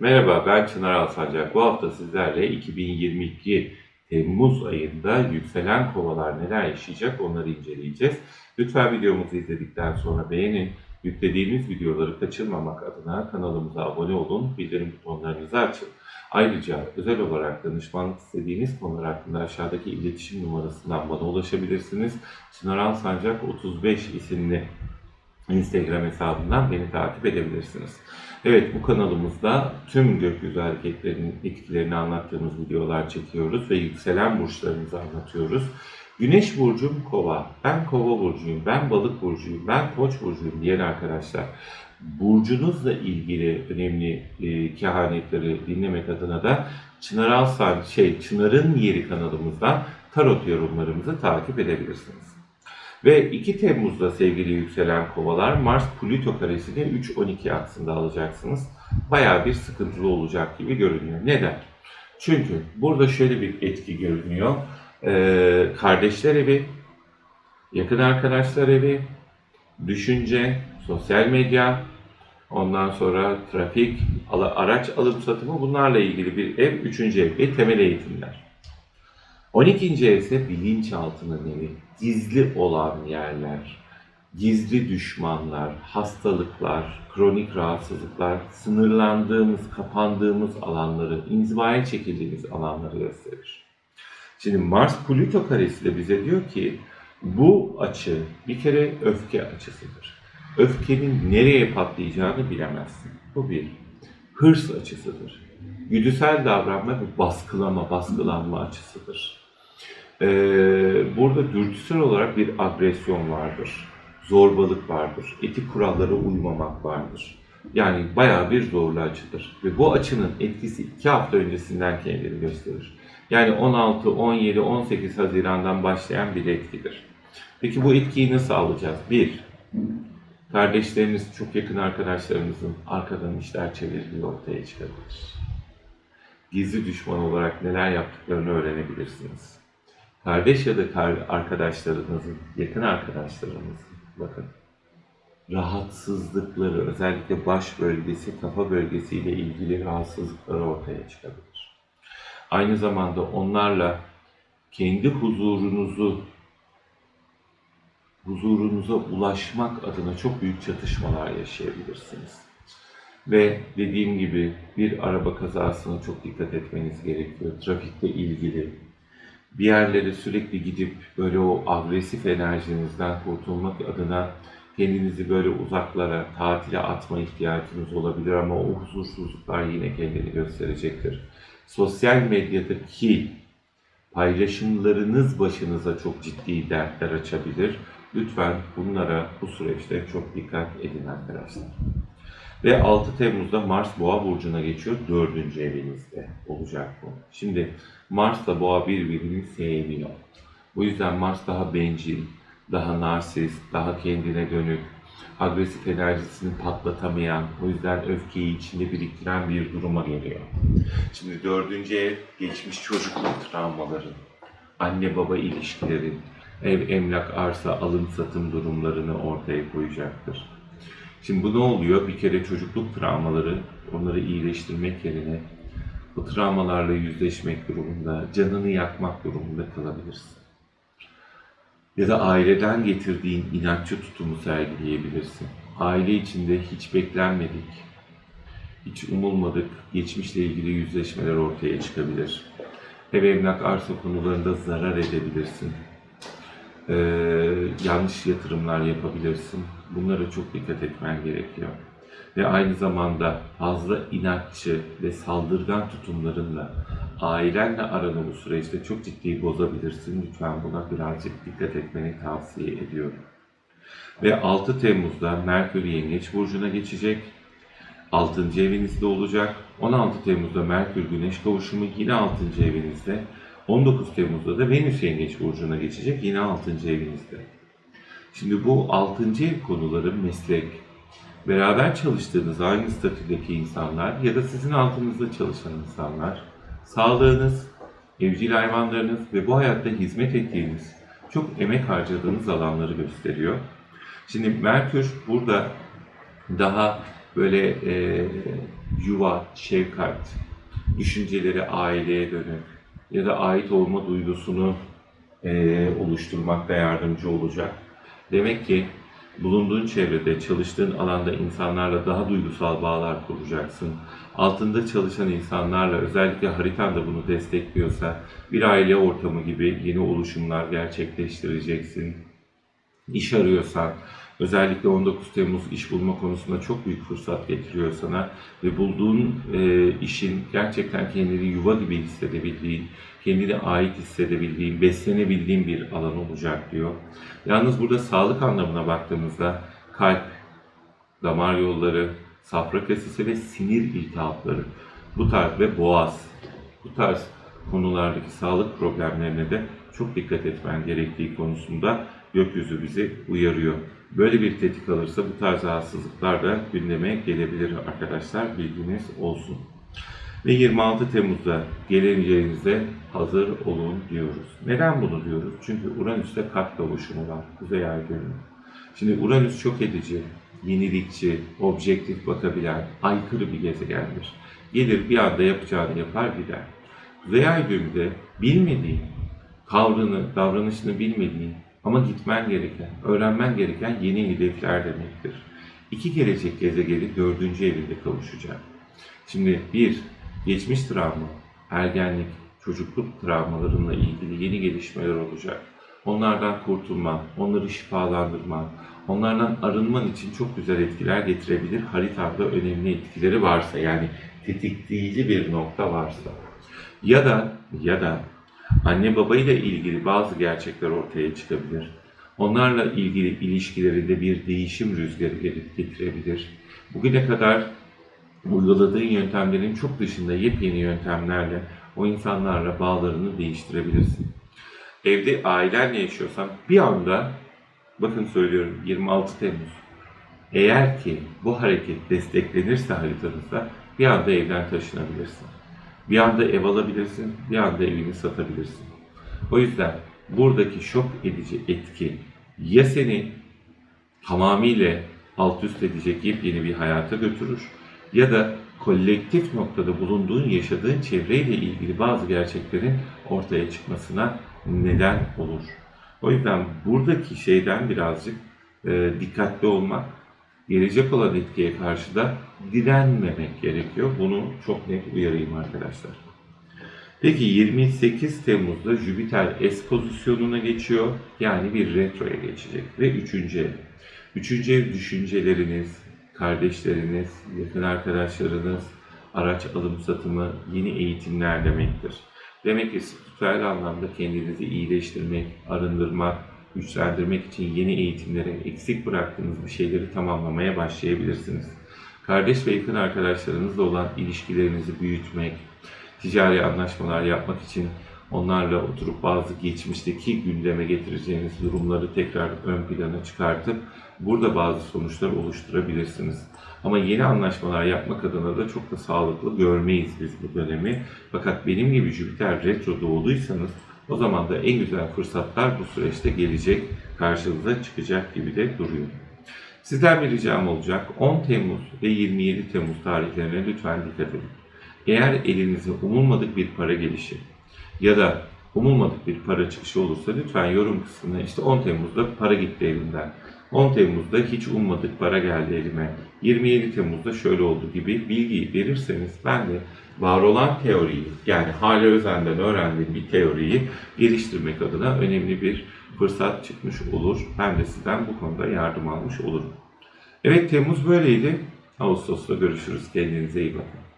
Merhaba ben Çınar Alsancak. Bu hafta sizlerle 2022 Temmuz ayında yükselen kovalar neler yaşayacak onları inceleyeceğiz. Lütfen videomuzu izledikten sonra beğenin. Yüklediğimiz videoları kaçırmamak adına kanalımıza abone olun, bildirim butonlarınızı açın. Ayrıca özel olarak danışmanlık istediğiniz konular hakkında aşağıdaki iletişim numarasından bana ulaşabilirsiniz. Çınar Alsancak 35 isimli Instagram hesabından beni takip edebilirsiniz. Evet bu kanalımızda tüm gökyüzü hareketlerinin etkilerini anlattığımız videolar çekiyoruz ve yükselen burçlarımızı anlatıyoruz. Güneş burcum kova, ben kova burcuyum, ben balık burcuyum, ben koç burcuyum diyen arkadaşlar burcunuzla ilgili önemli e, kehanetleri dinlemek adına da Çınar Alsan, şey Çınar'ın Yeri kanalımızdan tarot yorumlarımızı takip edebilirsiniz. Ve 2 Temmuz'da sevgili yükselen kovalar Mars Plüto karesini 3-12 aksında alacaksınız. Bayağı bir sıkıntılı olacak gibi görünüyor. Neden? Çünkü burada şöyle bir etki görünüyor. Ee, kardeşler evi, yakın arkadaşlar evi, düşünce, sosyal medya, ondan sonra trafik, araç alım satımı bunlarla ilgili bir ev. Üçüncü ev ve temel eğitimler. 12. ev ise bilinçaltının evi. Gizli olan yerler, gizli düşmanlar, hastalıklar, kronik rahatsızlıklar, sınırlandığımız, kapandığımız alanları, inzivaya çekildiğimiz alanları gösterir. Şimdi Mars Plüto karesi de bize diyor ki bu açı bir kere öfke açısıdır. Öfkenin nereye patlayacağını bilemezsin. Bu bir. Hırs açısıdır. Güdüsel davranma ve baskılama, baskılanma açısıdır. Ee, burada dürtüsel olarak bir agresyon vardır. Zorbalık vardır. Etik kurallara uymamak vardır. Yani bayağı bir zorlu açıdır. Ve bu açının etkisi iki hafta öncesinden kendini gösterir. Yani 16, 17, 18 Haziran'dan başlayan bir etkidir. Peki bu etkiyi nasıl alacağız? Bir, kardeşleriniz, çok yakın arkadaşlarınızın arkadan işler çevirdiği ortaya çıkabilir. Gizli düşman olarak neler yaptıklarını öğrenebilirsiniz. Kardeş ya da arkadaşlarınızın, yakın arkadaşlarınızın, bakın, rahatsızlıkları, özellikle baş bölgesi, kafa bölgesiyle ilgili rahatsızlıkları ortaya çıkabilir. Aynı zamanda onlarla kendi huzurunuzu huzurunuza ulaşmak adına çok büyük çatışmalar yaşayabilirsiniz. Ve dediğim gibi bir araba kazasına çok dikkat etmeniz gerekiyor. Trafikle ilgili. Bir yerlere sürekli gidip böyle o agresif enerjinizden kurtulmak adına kendinizi böyle uzaklara, tatile atma ihtiyacınız olabilir ama o huzursuzluklar yine kendini gösterecektir. Sosyal medyadaki paylaşımlarınız başınıza çok ciddi dertler açabilir. Lütfen bunlara bu süreçte çok dikkat edin arkadaşlar. Ve 6 Temmuz'da Mars Boğa burcuna geçiyor. 4. evinizde olacak bu. Şimdi Mars'la Boğa birbirini sevmiyor. Bu yüzden Mars daha bencil, daha narsist, daha kendine dönük, agresif enerjisini patlatamayan, o yüzden öfkeyi içinde biriktiren bir duruma geliyor. Şimdi dördüncü ev geçmiş çocukluk travmaları, anne baba ilişkileri, ev, emlak, arsa, alım satım durumlarını ortaya koyacaktır. Şimdi bu ne oluyor? Bir kere çocukluk travmaları, onları iyileştirmek yerine bu travmalarla yüzleşmek durumunda, canını yakmak durumunda kalabilirsin. Ya da aileden getirdiğin inatçı tutumu sergileyebilirsin. Aile içinde hiç beklenmedik, hiç umulmadık geçmişle ilgili yüzleşmeler ortaya çıkabilir. Ev emlak arsa konularında zarar edebilirsin. Ee, yanlış yatırımlar yapabilirsin. Bunlara çok dikkat etmen gerekiyor. Ve aynı zamanda fazla inatçı ve saldırgan tutumlarınla ailenle aranı bu süreçte çok ciddi bozabilirsin. Lütfen buna birazcık dikkat etmeni tavsiye ediyorum. Ve 6 Temmuz'da Merkür Yengeç Burcu'na geçecek. 6. evinizde olacak. 16 Temmuz'da Merkür Güneş kavuşumu yine 6. evinizde. 19 Temmuz'da da Venüs Yengeç Burcu'na geçecek yine 6. evinizde. Şimdi bu 6. ev konuları meslek, beraber çalıştığınız aynı statüdeki insanlar ya da sizin altınızda çalışan insanlar, sağlığınız, evcil hayvanlarınız ve bu hayatta hizmet ettiğiniz, çok emek harcadığınız alanları gösteriyor. Şimdi Merkür burada daha böyle e, yuva, şefkat, düşünceleri aileye dönük ya da ait olma duygusunu eee, oluşturmakta yardımcı olacak. Demek ki bulunduğun çevrede, çalıştığın alanda insanlarla daha duygusal bağlar kuracaksın. Altında çalışan insanlarla özellikle haritan da bunu destekliyorsa bir aile ortamı gibi yeni oluşumlar gerçekleştireceksin. İş arıyorsan, özellikle 19 Temmuz iş bulma konusunda çok büyük fırsat getiriyor sana ve bulduğun e, işin gerçekten kendini yuva gibi hissedebildiğin, kendine ait hissedebildiğin, beslenebildiğin bir alan olacak diyor. Yalnız burada sağlık anlamına baktığımızda kalp, damar yolları, safra kesesi ve sinir iltihapları bu tarz ve boğaz bu tarz konulardaki sağlık problemlerine de çok dikkat etmen gerektiği konusunda gökyüzü bizi uyarıyor. Böyle bir tetik alırsa bu tarz rahatsızlıklar da gündeme gelebilir arkadaşlar bilginiz olsun. Ve 26 Temmuz'da geleceğinize hazır olun diyoruz. Neden bunu diyoruz? Çünkü Uranüs'te kalp kavuşumu var. Kuzey Ay görünümü. Şimdi Uranüs çok edici, yenilikçi, objektif bakabilen, aykırı bir gezegendir. Gelir bir anda yapacağını yapar gider. Kuzey Ay düğümü de bilmediğin, tavrını, davranışını bilmediğin ama gitmen gereken, öğrenmen gereken yeni hedefler demektir. İki gelecek gezegeni dördüncü evinde kavuşacak. Şimdi bir, geçmiş travma, ergenlik, çocukluk travmalarıyla ilgili yeni gelişmeler olacak. Onlardan kurtulma, onları şifalandırma, onlardan arınman için çok güzel etkiler getirebilir. Haritada önemli etkileri varsa yani tetikleyici bir nokta varsa. Ya da ya da anne babayla ilgili bazı gerçekler ortaya çıkabilir. Onlarla ilgili ilişkilerinde bir değişim rüzgarı getirebilir. Bugüne kadar uyguladığın yöntemlerin çok dışında yepyeni yöntemlerle o insanlarla bağlarını değiştirebilirsin. Evde ailenle yaşıyorsan bir anda, bakın söylüyorum 26 Temmuz, eğer ki bu hareket desteklenirse haritanızda bir anda evden taşınabilirsin. Bir anda ev alabilirsin, bir anda evini satabilirsin. O yüzden buradaki şok edici etki ya seni tamamıyla alt üst edecek yepyeni bir hayata götürür ya da kolektif noktada bulunduğun, yaşadığın çevreyle ilgili bazı gerçeklerin ortaya çıkmasına neden olur. O yüzden buradaki şeyden birazcık e, dikkatli olmak, gelecek olan etkiye karşı da direnmemek gerekiyor. Bunu çok net uyarayım arkadaşlar. Peki 28 Temmuz'da Jüpiter S pozisyonuna geçiyor. Yani bir retroya geçecek. Ve 3. ev. 3. ev düşünceleriniz, kardeşleriniz, yakın arkadaşlarınız, araç alım satımı, yeni eğitimler demektir. Demek ki spiritüel anlamda kendinizi iyileştirmek, arındırmak, güçlendirmek için yeni eğitimlere, eksik bıraktığınız bir şeyleri tamamlamaya başlayabilirsiniz. Kardeş ve yakın arkadaşlarınızla olan ilişkilerinizi büyütmek, ticari anlaşmalar yapmak için onlarla oturup bazı geçmişteki gündeme getireceğiniz durumları tekrar ön plana çıkartıp burada bazı sonuçlar oluşturabilirsiniz. Ama yeni anlaşmalar yapmak adına da çok da sağlıklı görmeyiz biz bu dönemi. Fakat benim gibi Jüpiter retro doğduysanız o zaman da en güzel fırsatlar bu süreçte gelecek, karşınıza çıkacak gibi de duruyor. Sizden bir ricam olacak. 10 Temmuz ve 27 Temmuz tarihlerine lütfen dikkat edin. Eğer elinize umulmadık bir para gelişi ya da umulmadık bir para çıkışı olursa lütfen yorum kısmına işte 10 Temmuz'da para gitti elimden. 10 Temmuz'da hiç ummadık para geldi elime. 27 Temmuz'da şöyle oldu gibi bilgiyi verirseniz ben de var olan teoriyi yani Hale Özen'den öğrendiğim bir teoriyi geliştirmek adına önemli bir fırsat çıkmış olur. Ben de sizden bu konuda yardım almış olurum. Evet Temmuz böyleydi. Ağustos'ta görüşürüz. Kendinize iyi bakın.